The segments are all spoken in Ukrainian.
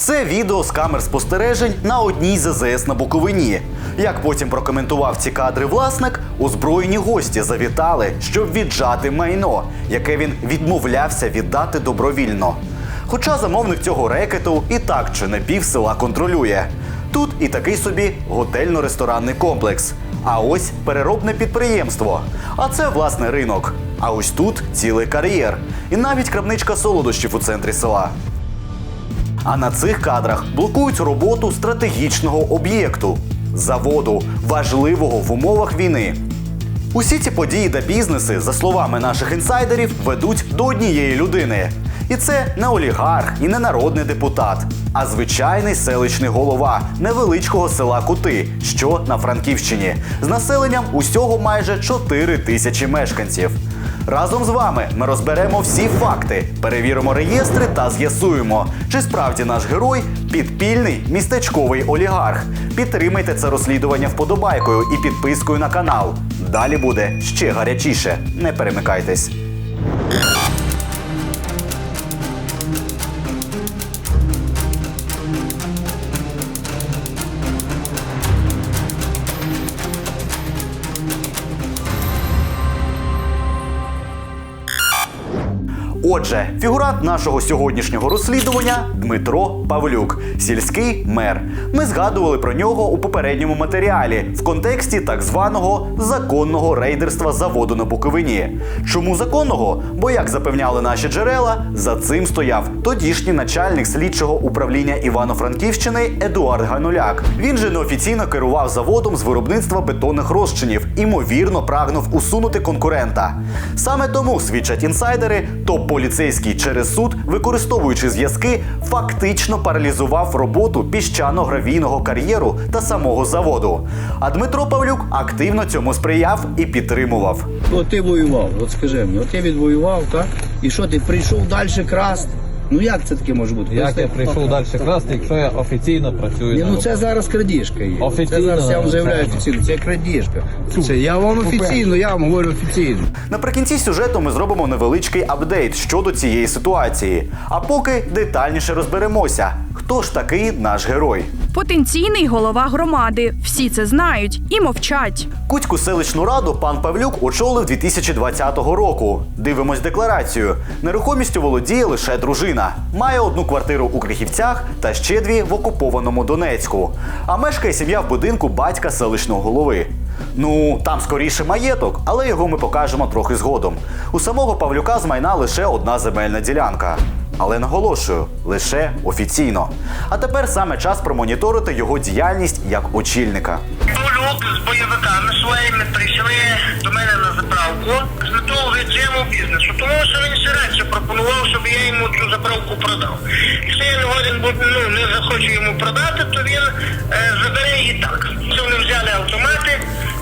Це відео з камер спостережень на одній з ЗС на Буковині. Як потім прокоментував ці кадри власник, озброєні гості завітали, щоб віджати майно, яке він відмовлявся віддати добровільно. Хоча замовник цього рекету і так чи не пів села контролює. Тут і такий собі готельно-ресторанний комплекс. А ось переробне підприємство. А це власне ринок. А ось тут цілий кар'єр. І навіть крамничка солодощів у центрі села. А на цих кадрах блокують роботу стратегічного об'єкту заводу, важливого в умовах війни. Усі ці події та бізнеси, за словами наших інсайдерів, ведуть до однієї людини. І це не олігарх і не народний депутат, а звичайний селищний голова невеличкого села Кути, що на Франківщині, з населенням усього майже 4 тисячі мешканців. Разом з вами ми розберемо всі факти, перевіримо реєстри та з'ясуємо, чи справді наш герой підпільний містечковий олігарх. Підтримайте це розслідування вподобайкою і підпискою на канал. Далі буде ще гарячіше. Не перемикайтесь. Отже, фігурант нашого сьогоднішнього розслідування Дмитро Павлюк, сільський мер. Ми згадували про нього у попередньому матеріалі в контексті так званого законного рейдерства заводу на Буковині. Чому законного? Бо, як запевняли наші джерела, за цим стояв тодішній начальник слідчого управління Івано-Франківщини Едуард Гануляк. Він же неофіційно керував заводом з виробництва бетонних розчинів, імовірно, прагнув усунути конкурента. Саме тому свідчать інсайдери, то поліцейський через суд, використовуючи зв'язки, фактично паралізував роботу піщано-гравійного кар'єру та самого заводу. А Дмитро Павлюк активно цьому сприяв і підтримував. От ти воював, от скажи мені, от ти відвоював, так? І що ти прийшов далі красти? Ну як це таке може бути? Як я прийшов далі красти, якщо я офіційно працюю Ні, ну це зараз крадіжка є. Це Офіційно, зараз я вам заявляю офіційно. Це крадіжка. Це я вам офіційно, я вам говорю офіційно. Наприкінці сюжету ми зробимо невеличкий апдейт щодо цієї ситуації. А поки детальніше розберемося, хто ж такий наш герой. Потенційний голова громади. Всі це знають і мовчать. Куцьку селищну раду пан Павлюк очолив 2020 року. Дивимось декларацію. Нерухомістю володіє лише дружина. Має одну квартиру у Крихівцях та ще дві в окупованому Донецьку. А мешкає сім'я в будинку батька селищного голови. Ну, там скоріше маєток, але його ми покажемо трохи згодом. У самого Павлюка з майна лише одна земельна ділянка. Але наголошую, лише офіційно. А тепер саме час промоніторити його діяльність як очільника. Павлюк з бойовиками своїми прийшли до мене на заправку з метою режиму бізнесу. Тому що він ще раніше пропонував, щоб я йому цю заправку продав. Якщо я не буду, ну, не захочу йому продати, то він е, забере її так. Що вони взяли автомати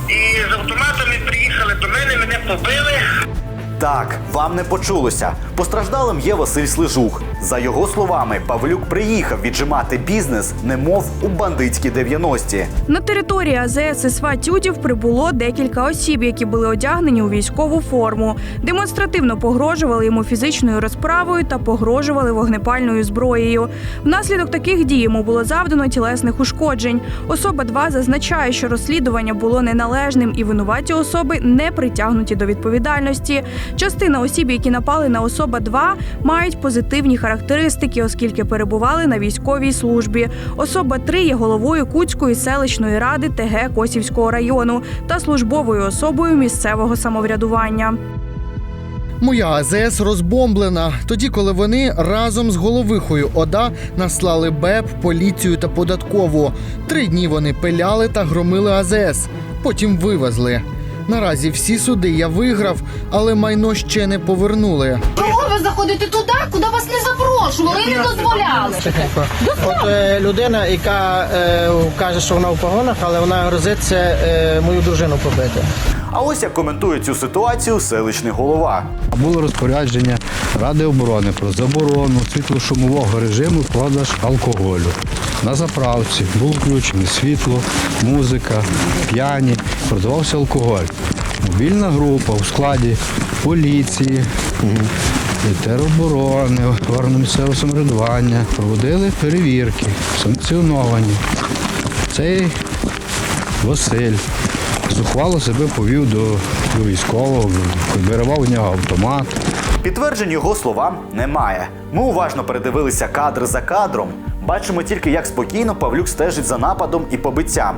і з автоматами приїхали до мене, мене побили. Так, вам не почулося. Постраждалим є Василь Слижух. За його словами, Павлюк приїхав віджимати бізнес, немов у бандитські 90-ті. На території АЗС СВА Тюдів прибуло декілька осіб, які були одягнені у військову форму, демонстративно погрожували йому фізичною розправою та погрожували вогнепальною зброєю. Внаслідок таких дій йому було завдано тілесних ушкоджень. Особа 2 зазначає, що розслідування було неналежним і винуваті особи не притягнуті до відповідальності. Частина осіб, які напали на особа 2 мають позитивні характеристики, оскільки перебували на військовій службі. Особа 3 є головою Куцької селищної ради ТГ Косівського району та службовою особою місцевого самоврядування. Моя АЗС розбомблена тоді, коли вони разом з головихою ОДА наслали БЕП, поліцію та податкову. Три дні вони пиляли та громили АЗС, потім вивезли. Наразі всі суди я виграв, але майно ще не повернули. Чого ви заходите туди, куди вас не запрошували і не дозволяли? От е, людина, яка е, каже, що вона в погонах, але вона грозиться е, мою дружину побити. А ось як коментує цю ситуацію селищний голова. Було розпорядження Ради оборони про заборону світлошумового режиму продаж алкоголю. На заправці було включено світло, музика, п'яні, продавався алкоголь. Мобільна група у складі поліції, тероборони, органи місцевого самоврядування проводили перевірки, санкціоновані. Цей Василь зухвало себе повів до, до військового, виривав у нього автомат. Підтверджень його словам немає. Ми уважно передивилися кадр за кадром. Бачимо тільки, як спокійно Павлюк стежить за нападом і побиттям.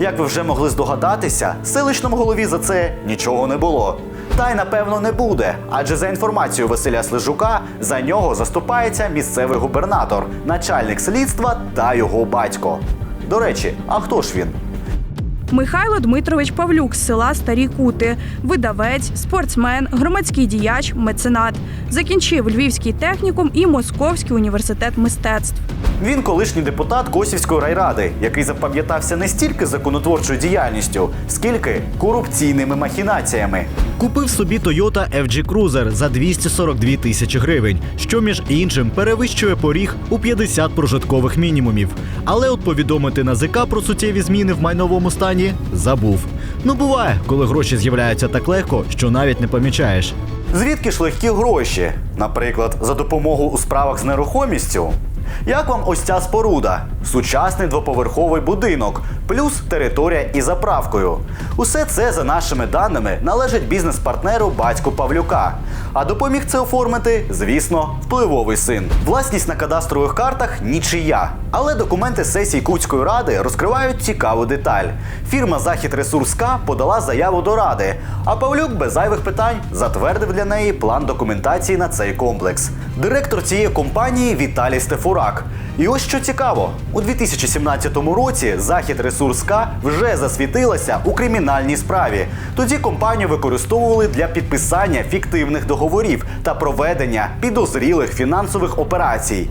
Як ви вже могли здогадатися, селищному голові за це нічого не було. Та й напевно не буде, адже за інформацією Василя Слежука за нього заступається місцевий губернатор, начальник слідства та його батько. До речі, а хто ж він? Михайло Дмитрович Павлюк з села Старі Кути, видавець, спортсмен, громадський діяч, меценат. Закінчив Львівський технікум і Московський університет мистецтв. Він колишній депутат Косівської райради, який запам'ятався не стільки законотворчою діяльністю, скільки корупційними махінаціями. Купив собі Toyota FG Cruiser за 242 тисячі гривень, що між іншим перевищує поріг у 50 прожиткових мінімумів. Але от повідомити НАЗК про суттєві зміни в майновому стані забув. Ну буває, коли гроші з'являються так легко, що навіть не помічаєш. Звідки ж легкі гроші? Наприклад, за допомогу у справах з нерухомістю? Як вам ось ця споруда? Сучасний двоповерховий будинок, плюс територія із заправкою. Усе це, за нашими даними, належить бізнес-партнеру батьку Павлюка. А допоміг це оформити, звісно, впливовий син. Власність на кадастрових картах нічия. Але документи сесії Кутської ради розкривають цікаву деталь. Фірма Захід Ресурс К подала заяву до ради, а Павлюк без зайвих питань затвердив для неї план документації на цей комплекс. Директор цієї компанії Віталій Стефурак. І ось що цікаво, у 2017 році Захід Ресурс К вже засвітилася у кримінальній справі. Тоді компанію використовували для підписання фіктивних договорів та проведення підозрілих фінансових операцій.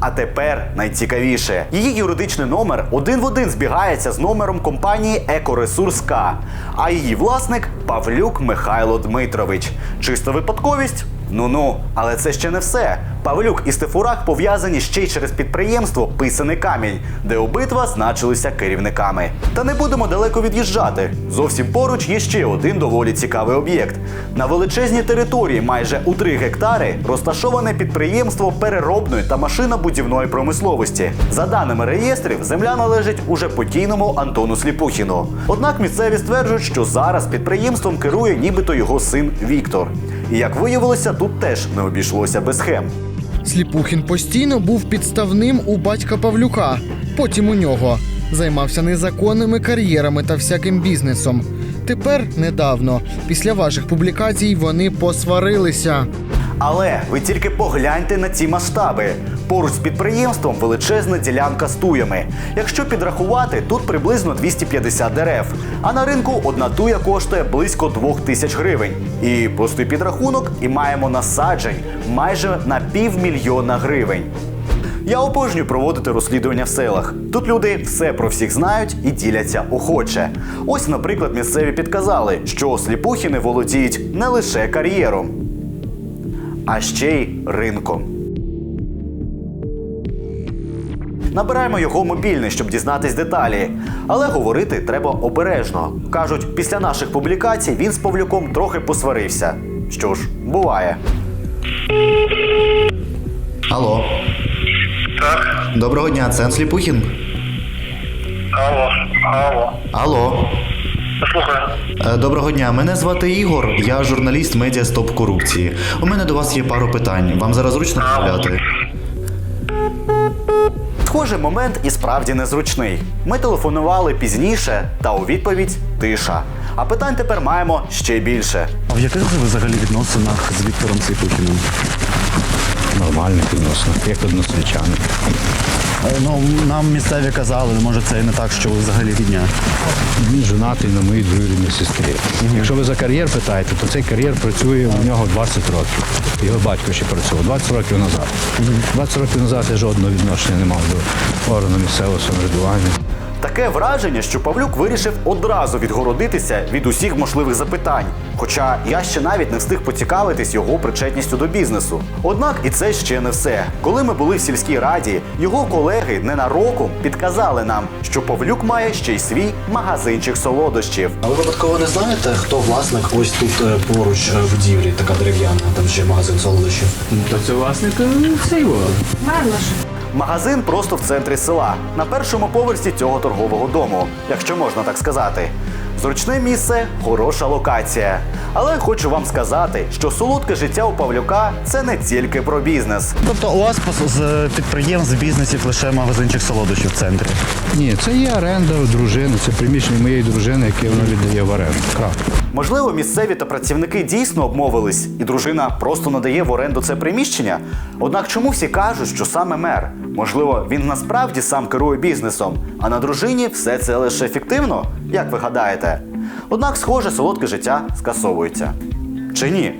А тепер найцікавіше. Її юридичний номер один в один збігається з номером компанії Екоресурс К, а її власник Павлюк Михайло Дмитрович. Чиста випадковість? Ну ну, але це ще не все. Павлюк і Стефурак пов'язані ще й через підприємство Писаний камінь, де обидва значилися керівниками. Та не будемо далеко від'їжджати. Зовсім поруч є ще один доволі цікавий об'єкт. На величезній території, майже у 3 гектари, розташоване підприємство переробної та машинобудівної промисловості. За даними реєстрів, земля належить уже покійному Антону Сліпухіну. Однак місцеві стверджують, що зараз підприємством керує нібито його син Віктор. І як виявилося, тут теж не обійшлося без схем. Сліпухін постійно був підставним у батька Павлюка, потім у нього. Займався незаконними кар'єрами та всяким бізнесом. Тепер недавно, після ваших публікацій, вони посварилися. Але ви тільки погляньте на ці масштаби. Поруч з підприємством величезна ділянка з туями. Якщо підрахувати, тут приблизно 250 дерев. А на ринку одна туя коштує близько 2 тисяч гривень. І простий підрахунок, і маємо насаджень майже на півмільйона гривень. Я обожнюю проводити розслідування в селах. Тут люди все про всіх знають і діляться охоче. Ось, наприклад, місцеві підказали, що сліпухіни володіють не лише кар'єром, а ще й ринком. Набираємо його мобільний, щоб дізнатись деталі. Але говорити треба обережно. Кажуть, після наших публікацій він з Павлюком трохи посварився. Що ж, буває. Алло. Так, Доброго дня, це Сліпухін. алло, алло. Алло. Слухаю. Е, Доброго дня, мене звати Ігор, я журналіст медіа Стоп корупції. У мене до вас є пару питань. Вам зараз зручно розмовляти? Схоже, момент і справді незручний. Ми телефонували пізніше, та у відповідь тиша. А питань тепер маємо ще більше. А в яких ви взагалі відносинах з Віктором Сліпухіним? Нормальних відносно, як односельчани. Е, Ну, нам місцеві казали, може це і не так, що ви взагалі рідня. Він женатий на моїй двоюрідній сестрі. Якщо ви за кар'єр питаєте, то цей кар'єр працює у нього 20 років. Його батько ще працював 20 років назад. 20 років назад я жодного відношення не мав до органу місцевого самоврядування. Таке враження, що Павлюк вирішив одразу відгородитися від усіх можливих запитань. Хоча я ще навіть не встиг поцікавитись його причетністю до бізнесу. Однак і це ще не все. Коли ми були в сільській раді, його колеги ненароком підказали нам, що Павлюк має ще й свій магазинчик солодощів. А ви випадково не знаєте, хто власник ось тут е, поруч е, будівлі, така дерев'яна, там ще магазин солодощів? То це власник все його. Магазин просто в центрі села, на першому поверсі цього торгового дому, якщо можна так сказати. Зручне місце, хороша локація. Але хочу вам сказати, що солодке життя у Павлюка це не тільки про бізнес. Тобто у вас пос- з підприємств, бізнесів лише магазинчик солодощів в центрі. Ні, це є оренда у дружини, це приміщення моєї дружини, яке вона віддає в оренду. Крапка. Можливо, місцеві та працівники дійсно обмовились, і дружина просто надає в оренду це приміщення. Однак чому всі кажуть, що саме мер? Можливо, він насправді сам керує бізнесом, а на дружині все це лише фіктивно, як ви гадаєте? Однак, схоже, солодке життя скасовується. Чи ні?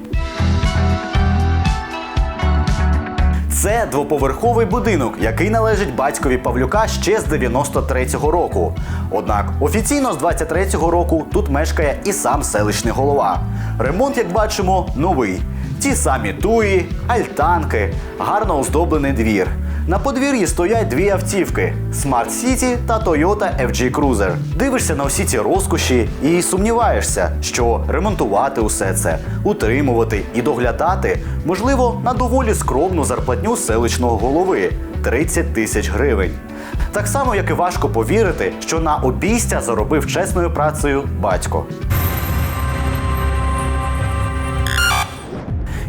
Це двоповерховий будинок, який належить батькові Павлюка ще з 93-го року. Однак офіційно з 23-го року тут мешкає і сам селищний голова. Ремонт, як бачимо, новий. Ті самі туї, альтанки, гарно оздоблений двір. На подвір'ї стоять дві автівки: Smart City та Toyota FG Cruiser. Дивишся на усі ці розкоші і сумніваєшся, що ремонтувати усе це, утримувати і доглядати можливо на доволі скромну зарплатню селищного голови 30 тисяч гривень. Так само, як і важко повірити, що на обійстя заробив чесною працею батько.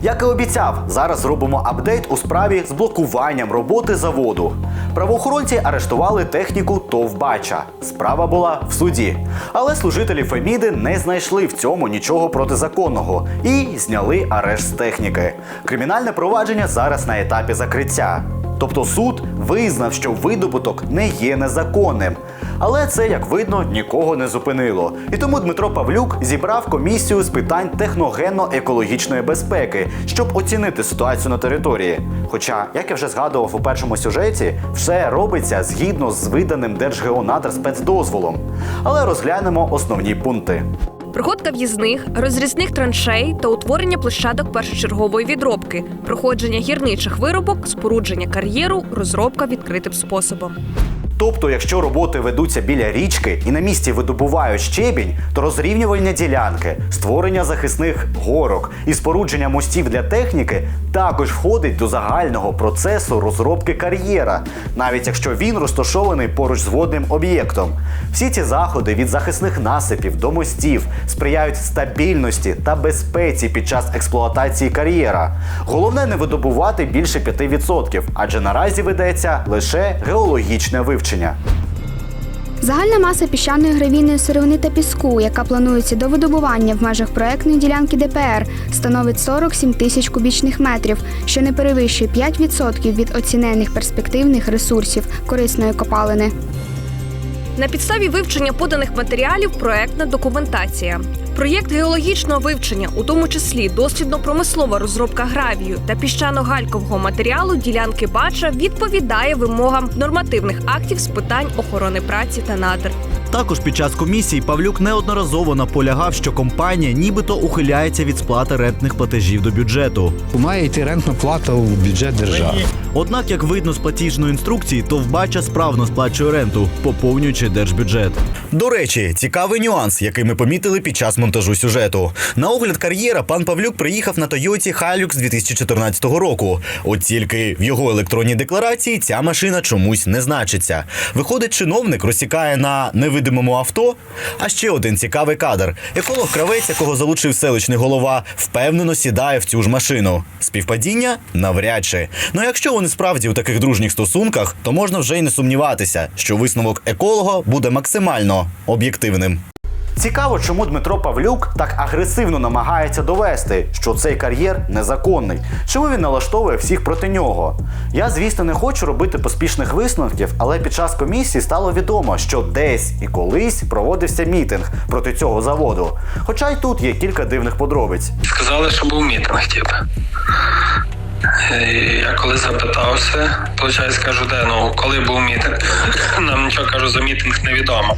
Як і обіцяв, зараз зробимо апдейт у справі з блокуванням роботи заводу. Правоохоронці арештували техніку ТОВ Бача. Справа була в суді. Але служителі Феміди не знайшли в цьому нічого протизаконного і зняли арешт з техніки. Кримінальне провадження зараз на етапі закриття. Тобто суд визнав, що видобуток не є незаконним. Але це, як видно, нікого не зупинило. І тому Дмитро Павлюк зібрав комісію з питань техногенно-екологічної безпеки, щоб оцінити ситуацію на території. Хоча, як я вже згадував у першому сюжеті, все робиться згідно з виданим Держгеонадр спецдозволом. Але розглянемо основні пункти. Проходка в'їзних, розрізних траншей та утворення площадок першочергової відробки, проходження гірничих виробок, спорудження кар'єру, розробка відкритим способом. Тобто, якщо роботи ведуться біля річки і на місці видобувають щебінь, то розрівнювання ділянки, створення захисних горок і спорудження мостів для техніки також входить до загального процесу розробки кар'єра, навіть якщо він розташований поруч з водним об'єктом. Всі ці заходи від захисних насипів до мостів сприяють стабільності та безпеці під час експлуатації кар'єра. Головне не видобувати більше 5%, адже наразі ведеться лише геологічне вивчення. Загальна маса піщаної гравійної сировини та піску, яка планується до видобування в межах проектної ділянки ДПР, становить 47 тисяч кубічних метрів, що не перевищує 5% від оцінених перспективних ресурсів корисної копалини. На підставі вивчення поданих матеріалів проектна документація. Проєкт геологічного вивчення, у тому числі дослідно-промислова розробка гравію та піщано-галькового матеріалу ділянки бача відповідає вимогам нормативних актів з питань охорони праці та надр. Також під час комісії Павлюк неодноразово наполягав, що компанія нібито ухиляється від сплати рентних платежів до бюджету. Має йти рентна плата у бюджет держави. Однак, як видно з платіжної інструкції, то вбача справно сплачує ренту, поповнюючи держбюджет. До речі, цікавий нюанс, який ми помітили під час монтажу сюжету. На огляд кар'єра пан Павлюк приїхав на Тойоті Hilux 2014 року. От тільки в його електронній декларації ця машина чомусь не значиться. Виходить, чиновник розсікає на невидимому авто. А ще один цікавий кадр. Еколог кравець, якого залучив селищний голова, впевнено сідає в цю ж машину. Співпадіння навряд чи. Ну якщо вони справді у таких дружніх стосунках, то можна вже й не сумніватися, що висновок еколога буде максимально об'єктивним. Цікаво, чому Дмитро Павлюк так агресивно намагається довести, що цей кар'єр незаконний. Чому він налаштовує всіх проти нього? Я, звісно, не хочу робити поспішних висновків, але під час комісії стало відомо, що десь і колись проводився мітинг проти цього заводу. Хоча й тут є кілька дивних подробиць. Сказали, що був мітинг, типу. І Я коли запитався, виходить, кажу, де ну коли був мітинг. Нам нічого кажу, за мітинг невідомо.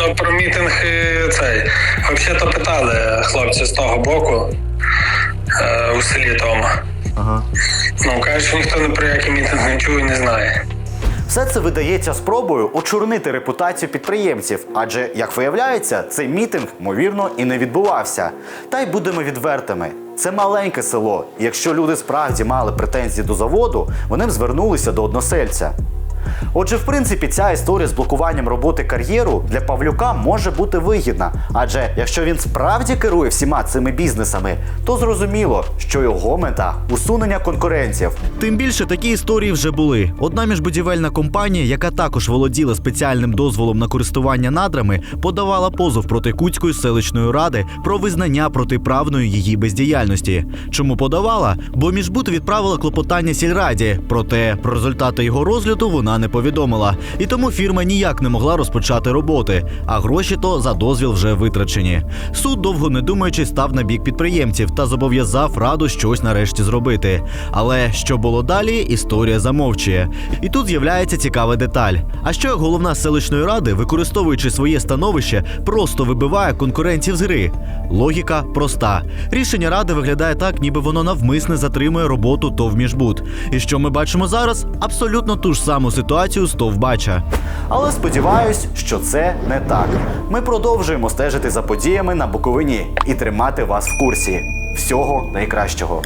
Ну про мітинг е, цей взагалі-то питали хлопці з того боку е, у селі тому. Ага. Ну кажуть, ніхто не про який мітинг не чує і не знає. Все це видається спробою очорнити репутацію підприємців, адже, як виявляється, цей мітинг, ймовірно, і не відбувався. Та й будемо відвертими. Це маленьке село, якщо люди справді мали претензії до заводу, вони б звернулися до односельця. Отже, в принципі, ця історія з блокуванням роботи кар'єру для Павлюка може бути вигідна, адже якщо він справді керує всіма цими бізнесами, то зрозуміло, що його мета усунення конкурентів. Тим більше такі історії вже були. Одна міжбудівельна компанія, яка також володіла спеціальним дозволом на користування надрами, подавала позов проти Куцької селищної ради про визнання протиправної її бездіяльності. Чому подавала? Бо міжбуд відправила клопотання сільраді, проте про результати його розгляду вона не повідомила. І тому фірма ніяк не могла розпочати роботи, а гроші то за дозвіл вже витрачені. Суд, довго не думаючи, став на бік підприємців та зобов'язав раду щось нарешті зробити. Але що було далі, історія замовчує. І тут з'являється цікава деталь. А що як головна селищної ради, використовуючи своє становище, просто вибиває конкурентів з гри? Логіка проста. Рішення ради виглядає так, ніби воно навмисне затримує роботу ТОВ «Міжбуд». І що ми бачимо зараз? Абсолютно ту ж саму ситуацію ТОВ Але сподіваюсь, що це не так. Ми продовжуємо стежити за подіями на Буковині і тримати вас в курсі. Всього найкращого.